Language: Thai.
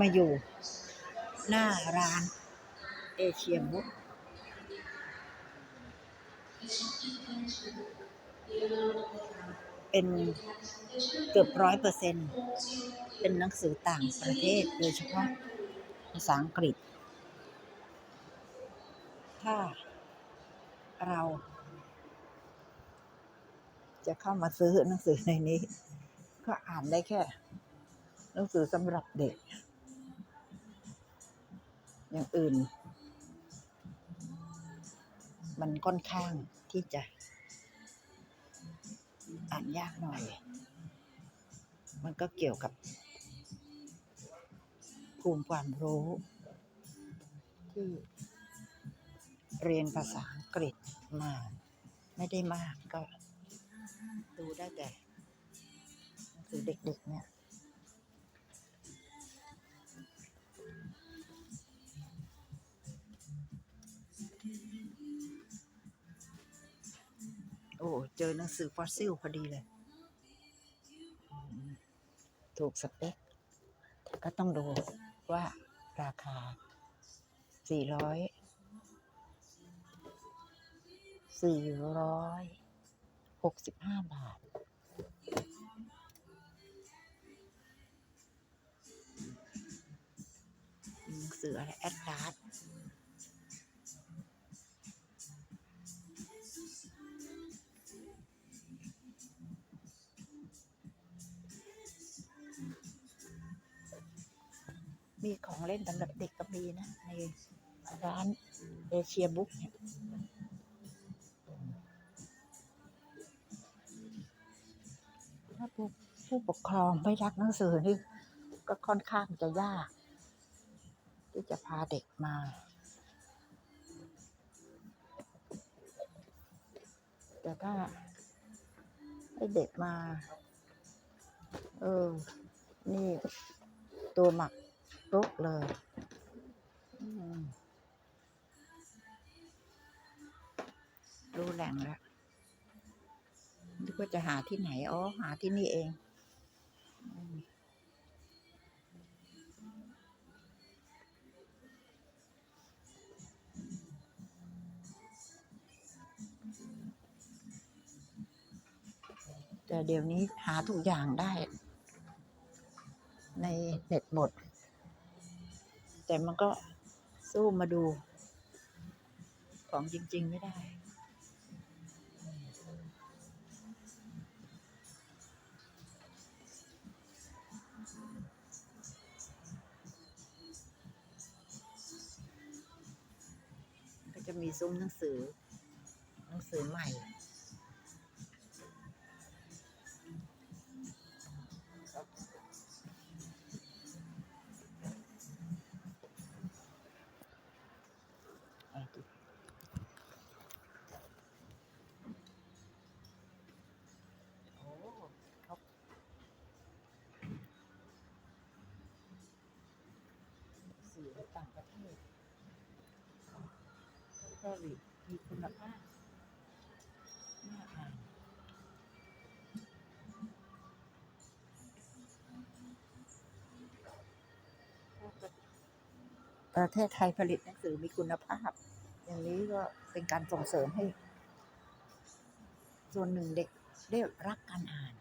มาอยู่ หน้าร้านเอเชียบุ๊กเป็นเกือบร้อยเปอร์เซ็นต์เป็นหนังสือต่างประเทศโดยเฉพาะภาษาอังกฤษ ถ้าเราจะเข้ามาซื้อหนังสือในนี้ ก็อ่านได้แค่ หนังสือสำหรับเด็ก อย่างอื่น มันค่อนข้างที่จะ อ่านยากหน่อย มันก็เกี่ยวกับ ภูมิความรู้ ที่เรียนภาษาอังกฤษมา ไม่ได้มากก็ ดูได้แต่หนังสือเด็กๆเนี่ย อ้เจอหนังสือฟอสซิลพอดีเลย ถูกสเปคแต่ก็ต้องดูว่าราคาสี่ร้อยสี่ร้อยหกสิบห้าบาท หนังสืออะไรแอดลาส มีของเล่นสำหรับเด็กก็มีนะ ในร้านเอเชียบุ๊กเนี่ยถ้าผู้ผู้ปกครองไม่รักหนังสือนี่ก็ค่อนข้างจะยาก ที่จะพาเด็กมาแต่ถ้าให้เด็กมา เออ นี่ตัวหมัก รุกเลย รู้แหล่งแล้วนึกว่าจะหาที่ไหน อ๋อ หาที่นี่เอง แต่เดี๋ยวนี้หาทุกอย่างได้ ในเน็ตหมด แต่มันก็สู้มาดู ของจริง ๆ ไม่ได้ ก็จะมีซุ้มหนังสือ หนังสือใหม่างประเทศก็มีคุณภาพน่าอ่านประเทศไทยผลิตหนังสือมีคุณภาพ อย่างนี้ก็เป็นการส่งเสริมให้ ส่วนหนึ่งเด็กได้รักการอ่าน